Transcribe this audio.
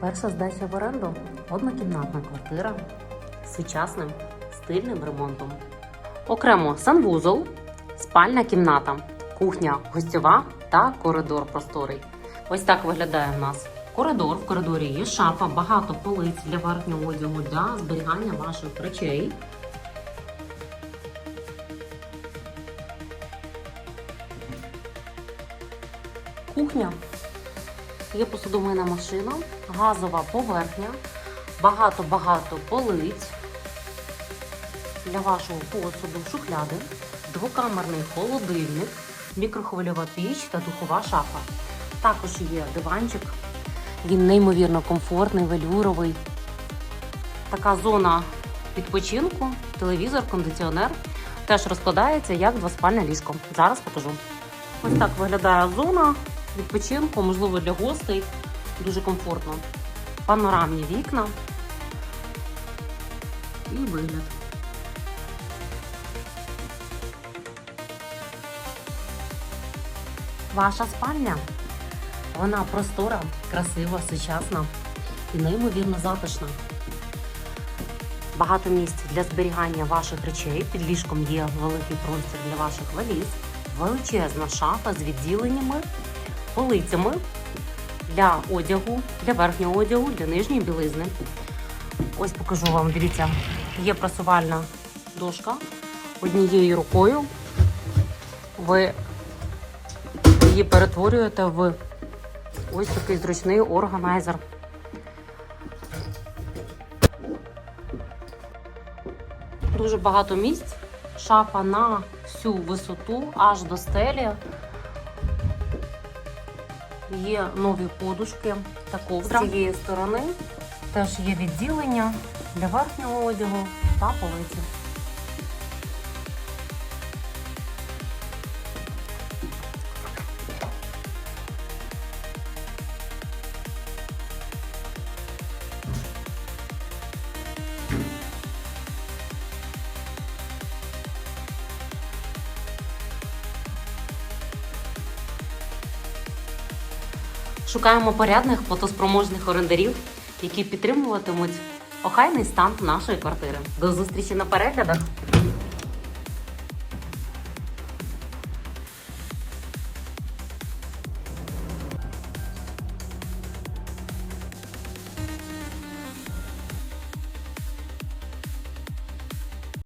Перша здача в оренду однокімнатна квартира з сучасним стильним ремонтом. Окремо санвузол, спальна кімната, кухня гостьова та коридор просторий. Ось так виглядає в нас коридор. В коридорі є шафа, багато полиць для верхнього одягу для зберігання ваших речей. Кухня. Є посудомийна машина, газова поверхня, багато-багато полиць для вашого посуду, шухляди, двокамерний холодильник, мікрохвильова піч та духова шафа. Також є диванчик. Він неймовірно комфортний, велюровий. Така зона відпочинку, телевізор, кондиціонер. Теж розкладається як двоспальне ліжко. Зараз покажу. Ось так виглядає зона відпочинку, можливо, для гостей. Дуже комфортно. Панорамні вікна і вигляд. Ваша спальня. Вона простора, красива, сучасна і неймовірно затишна. Багато місць для зберігання ваших речей. Під ліжком є великий простір для ваших валіз, величезна шафа з відділеннями, полицями для одягу, для верхнього одягу, для нижньої білизни. Ось покажу вам, дивіться, є прасувальна дошка однією рукою. Ви її перетворюєте в ось такий зручний органайзер. Дуже багато місць. Шафа на всю висоту, аж до стелі. Є нові подушки та ковдра. З цієї сторони теж є відділення для верхнього одягу та полиці. Шукаємо порядних фотоспроможних орендарів, які підтримуватимуть охайний стан нашої квартири. До зустрічі на переглядах!